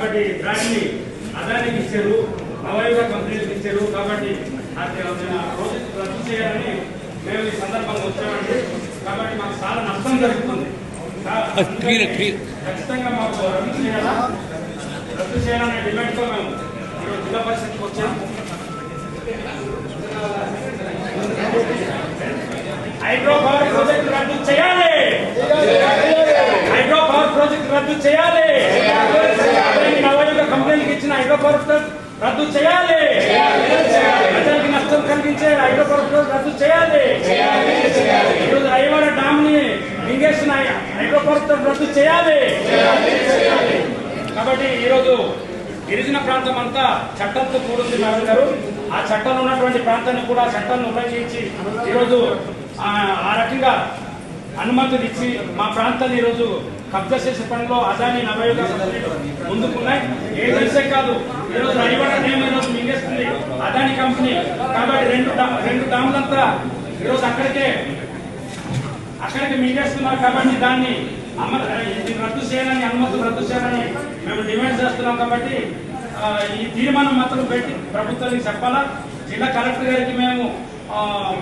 కాబట్టి దాన్ని అదానికి ఇచ్చారు నవయుగ కంపెనీలకు ఇచ్చారు. కాబట్టి ప్రాజెక్ట్ రద్దు చేయాలని మేము ఈ సందర్భంగా వచ్చామండి. కాబట్టి మాకు చాలా నష్టం జరుగుతుంది. ఖచ్చితంగా మాకు రద్దు చేయాలా? రద్దు చేయాలనే డిమాండ్తో మేము ఈరోజు జిల్లా పరిషత్కి వచ్చాం. హైడ్రో పవర్ ప్రాజెక్ట్ రద్దు చేయాలి హైడ్రో పవర్ ప్రాజెక్ట్ రద్దు చేయాలి అదాని నవయుగ కంపెనీలకు ఇచ్చిన హైడ్రో పవర్ ప్రాజెక్ట్ రద్దు చేయాలి. ప్రజలకు నష్టం కలిగించే పవర్ ప్రాజెక్ట్ రద్దు చేయాలి. ఈరోజు రైవర డామ్ని మింగేసిన పవర్ ప్రాజెక్ట్ రద్దు చేయాలి. కాబట్టి ఈరోజు గిరిజన ప్రాంతం అంతా చట్టంతో కూడింది మేడం గారు. ఆ చట్టంలో ఉన్నటువంటి ప్రాంతాన్ని కూడా చట్టాన్ని ఉపయోగించి ఈరోజు ఆ రకంగా అనుమతులు ఇచ్చి మా ప్రాంతాన్ని ఈరోజు కబ్జా చేసే పనిలో అదాని నవయుగ ముందుకున్నాయి. ఏ దేశే కాదు ఈరోజు రైవడ నేమ్ ఈరోజు మింగేస్తుంది. అదాని కంపెనీ. కాబట్టి రెండు రెండు డాములంతా ఈరోజు అక్కడికే అక్కడికి మింగేస్తున్నారు కాబట్టి దాన్ని అమలు ఇది రద్దు చేయాలని అనుమతులు రద్దు చేయాలని మేము డిమాండ్ చేస్తున్నాం కాబట్టి ఈ తీర్మానం మాత్రం పెట్టి ప్రభుత్వానికి చెప్పాలా? జిల్లా కలెక్టర్ గారికి మేము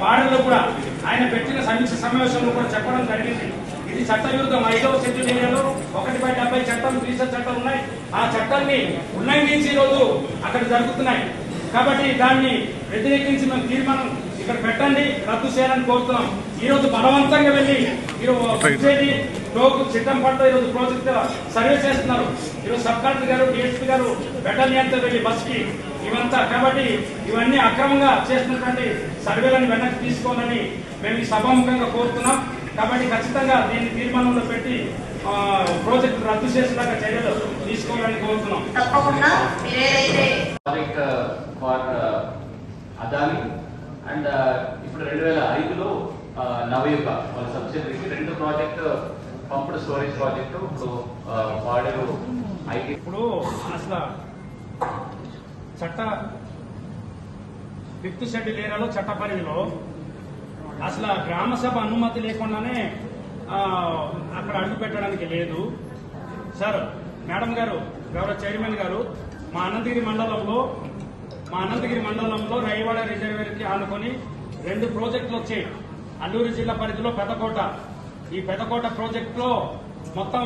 వాడలో కూడా ఆయన పెట్టిన సమీక్ష సమావేశంలో కూడా చెప్పడం జరిగింది. ఇది చట్టవిరుద్ధం ఐదవ సెంచురీలో ఒకటి బై డెబ్బై చట్టం రీసెర్చ్ చట్టం ఉన్నాయి. ఆ చట్టాన్ని ఉల్లంఘించి రోజు అక్కడ జరుగుతున్నాయి. కాబట్టి దాన్ని వ్యతిరేకించి మేము తీర్మానం ఇక్కడ పెట్టండి రద్దు చేయాలని కోరుతున్నాం. ఈ రోజు బలవంతంగా వెళ్ళి ఈరోజు టోకు చిట్టం పట్ల ఈరోజు ప్రాజెక్ట్ సర్వే చేస్తున్నారు. ఈరోజు సబ్ కలెక్టర్ గారు డిఎస్పీ గారు బెటాలియన్తో వెళ్ళి బస్కి ఇవంతా కాబట్టి ఇవన్నీ అక్రమంగా చేస్తున్నటువంటి సర్వేలను వెనక్కి తీసుకోవాలని మేము ఈ సభాముఖంగా కోరుతున్నాం. కాబట్టి ఖచ్చితంగా దీన్ని తీర్మానంలో పెట్టి ఆ, ప్రాజెక్టు రద్దు చేసేలాగా చర్యలు తీసుకోవాలని కోరుతున్నాం. తప్పకుండా మీరేదైతే ప్రాజెక్ట్ ఫర్ అదాని అండ్ ఇప్పుడు రెండు వేల ఐదులో నవయుగ వాళ్ళ సబ్సిడరీకి రెండు ప్రాజెక్ట్ పంపుడు స్టోరేజ్ ప్రాజెక్టు ఇప్పుడు పాడేరు ఐటీ. ఇప్పుడు అసలు చట్ట ఫిఫ్త్ షెడ్యూల్ ఏరియాలో చట్ట పరిధిలో అసలు గ్రామ సభ అనుమతి లేకుండానే అక్కడ అడుగు పెట్టడానికి లేదు. సార్ మేడం గారు గౌరవ చైర్మన్ గారు మా అనంతగిరి మండలంలో మా అనంతగిరి మండలంలో రైవాడ రిజర్వేర్కి ఆనుకొని రెండు ప్రాజెక్టులు వచ్చాయి. అల్లూరు జిల్లా పరిధిలో పెదకోట. ఈ పెదకోట ప్రాజెక్టులో మొత్తం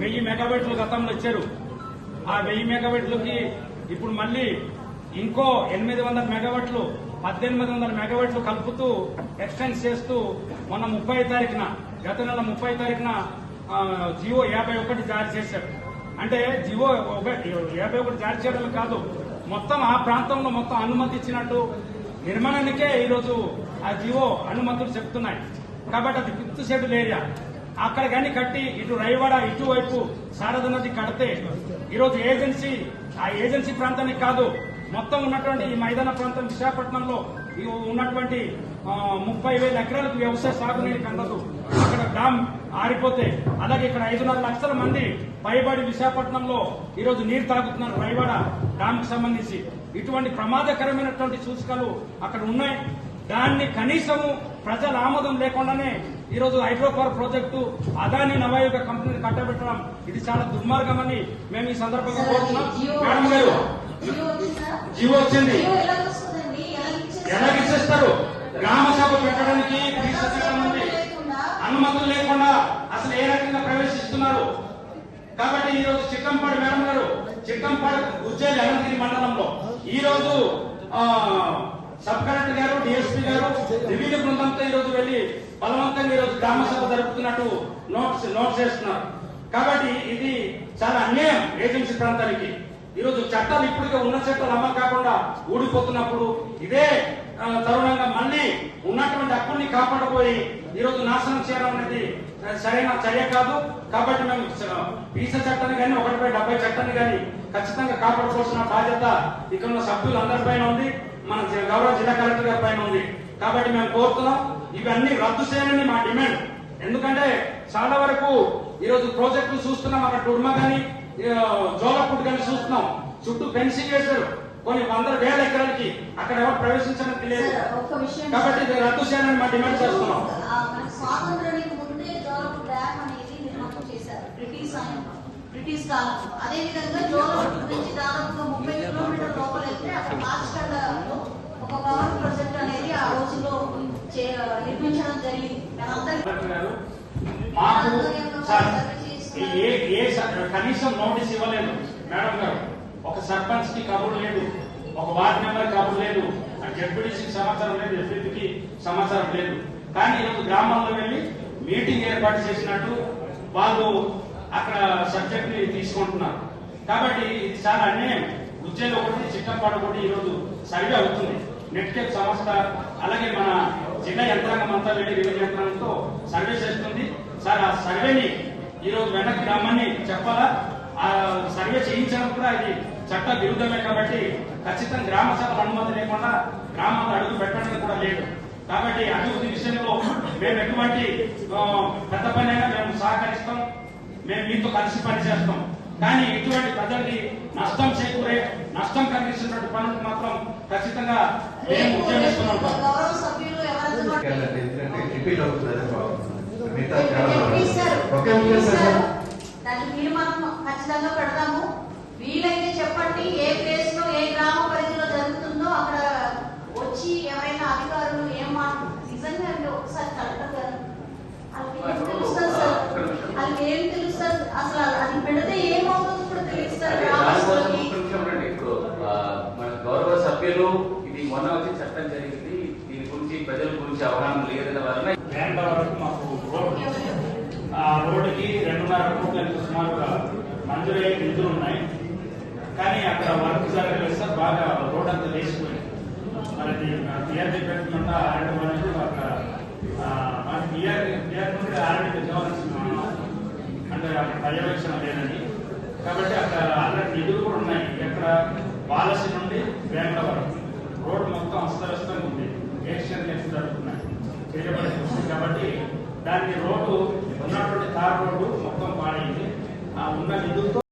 వెయ్యి మెగాబైట్లు గతంలో ఇచ్చారు. ఆ వెయ్యి మెగాబైట్లకి ఇప్పుడు మళ్ళీ ఇంకో ఎనిమిది వందల మెగావాట్లు పద్దెనిమిది వందల మెగావాట్లు కలుపుతూ ఎక్స్టెండ్ చేస్తూ మొన్న ముప్పై తారీఖున గత నెల ముప్పై తారీఖున జియో యాభై ఒకటి జారీ చేశారు. అంటే జియో ఒకటి యాభై ఒకటి జారీ చేయడం కాదు మొత్తం ఆ ప్రాంతంలో మొత్తం అనుమతి ఇచ్చినట్టు నిర్మాణానికే ఈరోజు ఆ జియో అనుమతులు చెప్తున్నాయి. కాబట్టి అది ఫిఫ్త్ షెడ్యూల్ ఏరియా. అక్కడ కానీ కట్టి ఇటు రైవాడ ఇటువైపు శారద నది కడితే ఈరోజు ఏజెన్సీ ఆ ఏజెన్సీ ప్రాంతానికి కాదు మొత్తం ఉన్నటువంటి ఈ మైదాన ప్రాంతం విశాఖపట్నంలో ఉన్నటువంటి ముప్పై వేల ఎకరాలకు వ్యవసాయ సాగునీరు కందదు. అక్కడ డామ్ ఆరిపోతే అలాగే ఇక్కడ ఐదున్నర లక్షల మంది పైబడి విశాఖపట్నంలో ఈరోజు నీరు తాగుతున్నారు రైవాడ డామ్కి సంబంధించి. ఇటువంటి ప్రమాదకరమైనటువంటి సూచికలు అక్కడ ఉన్నాయి. దాన్ని కనీసము ప్రజల ఆమోదం లేకుండానే ఈరోజు హైడ్రోపవర్ ప్రాజెక్టు అదాని నవయుగ కంపెనీని కట్టబెట్టడం ఇది చాలా దుర్మార్గమని మేము ఈ సందర్భంగా కోరుతున్నాం. మేడం గారు జీవో వచ్చింది. ఎలా ఇచ్చేస్తారు? గ్రామ సభ పెట్టడానికి ఉంది అనుమతులు లేకుండా అసలు ఏ రకంగా ప్రవేశిస్తున్నారు? కాబట్టి ఈ రోజు చిక్కంపాడు మేడం గారు చిక్కంపాడు ఉజ్జయిని అనంతగిరి మండలంలో. ఈ రోజు సబ్ కలెక్టర్ గారు డిఎస్పీ గారు వివిధ బృందంతో ఈ రోజు వెళ్ళి బలవంతంగా ఈ రోజు గ్రామ సభ జరుపుతున్నట్టు నోట్స్ నోట్స్ చేస్తున్నారు కాబట్టి ఇది చాలా అన్యాయం ఏజెన్సీ ప్రాంతానికి. ఈ రోజు చట్టాలు ఇప్పటికే ఉన్న చట్టాలు అమ్మ కాకుండా ఊడిపోతున్నప్పుడు ఇదే తరుణంగా మళ్ళీ ఉన్నటువంటి హక్కుల్ని కాపాడబోయి ఈ రోజు నాశనం చేయడం అనేది సరైన చర్య కాదు. కాబట్టి మేము పీస చట్టాన్ని కానీ ఒకటిపై డెబ్బై చట్టాన్ని కానీ ఖచ్చితంగా కాపాడుకోవాల్సిన బాధ్యత ఇక్కడ ఉన్న సభ్యులందరిపైన ఉంది. మన గౌరవ జిల్లా కలెక్టర్ గారి పైన ఉంది. కాబట్టి మేము కోరుతున్నాం ఇవన్నీ రద్దు చేయాలని మా డిమాండ్. ఎందుకంటే చాలా వరకు ఈరోజు ప్రాజెక్టులు చూస్తున్నాం అక్కడ డుర్మ కానీ చూస్తున్నాం చుట్టూ ఫెన్సింగ్ వేశారు. కొన్ని వందల వేల ఎకరాలకి అక్కడ ఎవరు ప్రవేశించడానికి లేదు. కాబట్టి రద్దు చేయాలని మా డిమాండ్ చేస్తున్నాం. బ్రిటిష్ అదే విధంగా నుంచి దాదాపుగా ముప్పై కిలోమీటర్ లోపల వెళ్తే అక్కడ ఒక పవర్ ప్రాజెక్ట్ అనేది ఆ నిర్మించడం జరిగింది. కనీసం నోటీస్ ఇవ్వలేదు. మేడం గారు ఒక సర్పంచ్కి కబురు లేదు ఒక వార్డ్ మెంబర్ కబురు లేదు జడ్పీటీసీ సమాచారం లేదు ఎస్పీకి సమాచారం లేదు. కానీ ఈరోజు గ్రామాల్లో వెళ్ళి మీటింగ్ ఏర్పాటు చేసినట్టు వాళ్ళు అక్కడ సబ్జెక్ట్ని తీసుకుంటున్నారు. కాబట్టి ఇది చాలా అన్యాయం. ఉజ్జయిని ఒకటి చిట్టంపాడు ఒకటి ఈరోజు సర్వే అవుతుంది. నెట్కెట్ సంస్థ అలాగే మన జిల్లా యంత్రాంగం అంతా వెళ్ళి వివిధ యంత్రాంగంతో సర్వే చేస్తుంది. సార్ ఆ సర్వేని ఈ రోజు వెనక్కి రమ్మని చెప్పాలా? సర్వే చేయించడం కూడా. ఇది చట్ట విరుద్ధమే కాబట్టి ఖచ్చితంగా గ్రామ సభ అనుమతి లేకుండా గ్రామాల్లో అడుగు పెట్టడం కూడా లేదు. కాబట్టి అభివృద్ధి విషయంలో మేము ఎటువంటి పెద్ద పని అయినా మేము సహకరిస్తాం. మేము మీతో కలిసి పనిచేస్తాం కానీ ఇటువంటి ప్రజలకి నష్టం చేకూరే నష్టం కలిగిస్తున్నటువంటి పనులకు మాత్రం ఖచ్చితంగా మేము రేపు ఉద్యమిస్తూనే ఉంటాం గౌరవ సభ్యులు ఎవరైనా ఎందుకంటే రిపీట్ అవుతుంది అదే ప్రాబ్లం మిగతా చాలా చెప్పేశారు. ఒకే ఒకే సార్ చెప్పేశారు. దానికి తీర్మానం ఖచ్చితంగా పెడతాము వీలైతే చెప్పండి ఏ ప్లేస్లో ఏ గ్రామ పరిధిలో జరుగుతుందో అక్కడ వచ్చి ఎవరైనా అధికారులు ఏం మాట నిజంగా అండి ఒకసారి కలెక్టర్ గారు వాళ్ళకి ఏం తెలుస్తుంది సార్ వాళ్ళకి ఏం తెలుస్తుంది అసలు అది పెడితే ఏమవుతుందో కూడా తెలుస్తుంది అదే దానికోసం గ్రామస్తులకి ఒక్క నిమిషం రండి. ఇప్పుడు ఆ, మన గౌరవ ఇది మొన్న వచ్చి చట్టం జరిగింది. దీని గురించి ప్రజల గురించి అవగాహన లేదన్న వలన ల్యాండ్ వరకు మాకు రోడ్ ఆ రోడ్డుకి రెండున్నర కోట్ల సుమారుగా మంజూరయ్యే నిధులు ఉన్నాయి. కానీ అక్కడ వర్క్ జరగలేదు సార్ బాగా రోడ్ అంతా వేసిపోయింది మరి టీఆర్డీ పెట్టకుండా ఆర్డీ అనేది అక్కడ ఆ, మనకి టీఆర్డీ టీఆర్డీ నుండి ఆర్డీకి అంటే అక్కడ పర్యవేక్షణ లేదని. కాబట్టి అక్కడ ఆల్రెడీ నిధులు కూడా ఉన్నాయి. ఎక్కడ పాలసీ నుండి బ్యాంకుల వరకు. రోడ్డు మొత్తం అస్తవ్యస్తంగా ఉంది. యాక్సిడెంట్ జరుగుతున్నాయి. కాబట్టి దాన్ని రోడ్డు ఉన్నటువంటి తార్ రోడ్డు మొత్తం పాడైంది. ఆ ఉన్న నిధులతో